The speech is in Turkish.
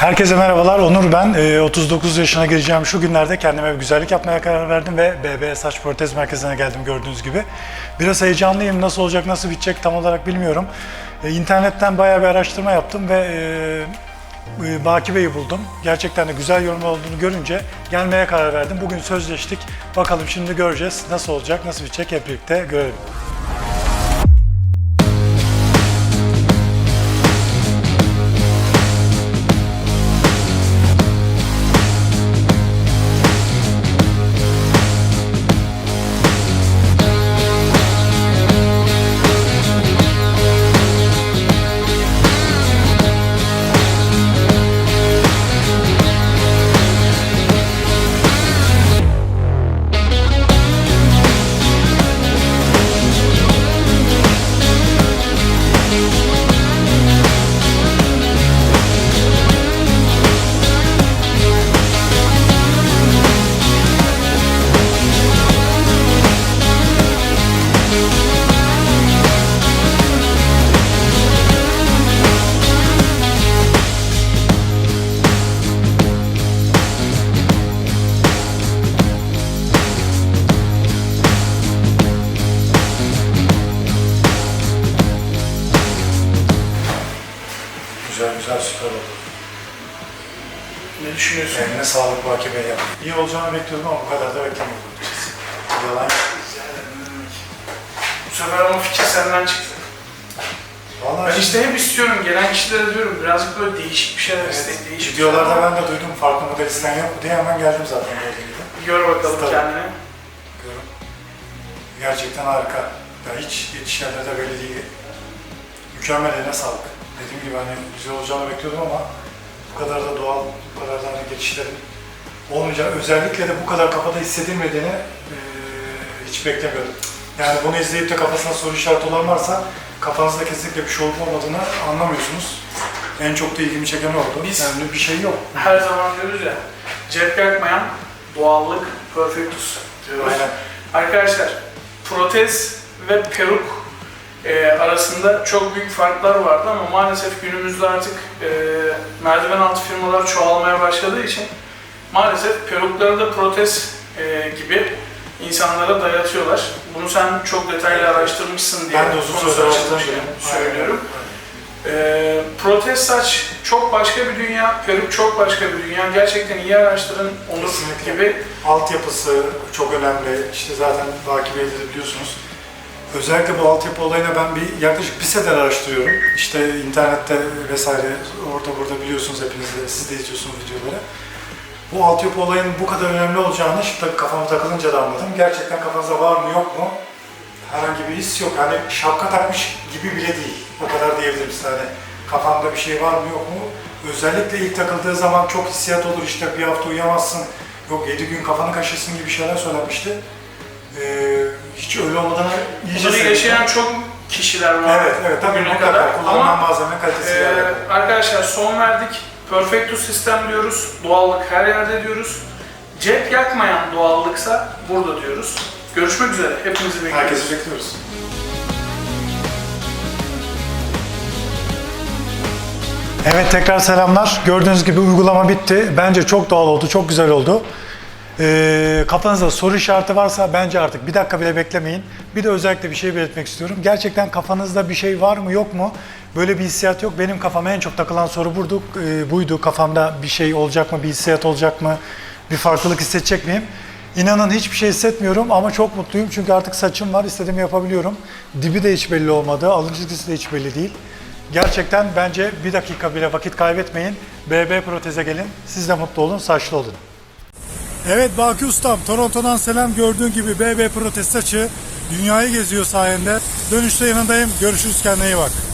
Herkese merhabalar. Onur ben. Ee, 39 yaşına gireceğim şu günlerde kendime bir güzellik yapmaya karar verdim ve BB Saç Protez Merkezi'ne geldim gördüğünüz gibi. Biraz heyecanlıyım. Nasıl olacak, nasıl bitecek tam olarak bilmiyorum. Ee, İnternetten bayağı bir araştırma yaptım ve e, e, Baki Bey'i buldum. Gerçekten de güzel yorum olduğunu görünce gelmeye karar verdim. Bugün sözleştik. Bakalım şimdi göreceğiz. Nasıl olacak, nasıl bitecek hep birlikte görelim. Güzel süper oldu. Ne düşünüyorsun? Eline sağlık Baki Bey ya. İyi olacağını bekliyordum ama bu kadar da beklemiyordum. Yalan. Bu sefer ama fikir senden çıktı. Vallahi Ben işte hep istiyorum, gelen kişilere diyorum birazcık böyle değişik bir şeyler Evet, istek, değişik videolarda ben de duydum farklı model isteyen yok mu diye hemen geldim zaten gördüğün gibi. Gör bakalım Tabii. kendini. Görün. Gerçekten harika. Ya hiç yetişenlerde de belli değil. Mükemmel eline sağlık. Dediğim gibi hani güzel olacağını bekliyordum ama bu kadar da doğal, bu kadar da hani geçişlerin olmayacağı, özellikle de bu kadar kafada hissedilmediğini eee, hiç beklemiyordum. Yani bunu izleyip de kafasına soru işareti olan varsa kafanızda kesinlikle bir şey olup olmadığını anlamıyorsunuz. En çok da ilgimi çeken oldu. Biz- yani bir şey yok. Her zaman diyoruz ya, cep yakmayan doğallık perfectus diyoruz. Aynen. Arkadaşlar, protez ve peruk e, arasında çok büyük farklar vardı ama maalesef günümüzde artık e, merdiven altı firmalar çoğalmaya başladığı için maalesef perukları da protez e, gibi insanlara dayatıyorlar. Bunu sen çok detaylı araştırmışsın diye Ben de uzun konusu araştırdım. söylüyorum. E, protez saç çok başka bir dünya, peruk çok başka bir dünya. Gerçekten iyi araştırın. Onur Kesinlikle. gibi Altyapısı çok önemli. İşte zaten Baki Bey'de de biliyorsunuz. Özellikle bu altyapı olayına ben bir yaklaşık bir senedir araştırıyorum. İşte internette vesaire orada burada biliyorsunuz hepiniz de siz de izliyorsunuz videoları. Bu altyapı olayının bu kadar önemli olacağını şimdi kafama takılınca da anladım. Gerçekten kafanızda var mı yok mu? Herhangi bir his yok. Hani şapka takmış gibi bile değil. O kadar diyebilirim size. Hani kafamda bir şey var mı yok mu? Özellikle ilk takıldığı zaman çok hissiyat olur. İşte bir hafta uyuyamazsın. Yok 7 gün kafanı kaşırsın gibi şeyler söylenmişti. Hiç öyle olmadan iyice Bunları yaşayan çok kişiler var. Evet, evet. Tabii bugüne mutlaka kullanılan Ama malzeme kalitesi e, arkadaşlar son verdik. Perfectus sistem diyoruz. Doğallık her yerde diyoruz. Cep yakmayan doğallıksa burada diyoruz. Görüşmek üzere. Hepinizi bekliyoruz. Herkesi bekliyoruz. Evet tekrar selamlar. Gördüğünüz gibi uygulama bitti. Bence çok doğal oldu, çok güzel oldu. Ee, kafanızda soru işareti varsa bence artık bir dakika bile beklemeyin. Bir de özellikle bir şey belirtmek istiyorum. Gerçekten kafanızda bir şey var mı yok mu? Böyle bir hissiyat yok. Benim kafama en çok takılan soru buydu. Ee, buydu. Kafamda bir şey olacak mı, bir hissiyat olacak mı, bir farklılık hissedecek miyim? İnanın hiçbir şey hissetmiyorum ama çok mutluyum çünkü artık saçım var, istediğimi yapabiliyorum. Dibi de hiç belli olmadı, alın çizgisi de hiç belli değil. Gerçekten bence bir dakika bile vakit kaybetmeyin. BB Protez'e gelin, siz de mutlu olun, saçlı olun. Evet Baki Ustam, Toronto'dan selam gördüğün gibi BB Protez saçı dünyayı geziyor sayende. Dönüşte yanındayım, görüşürüz kendine iyi bak.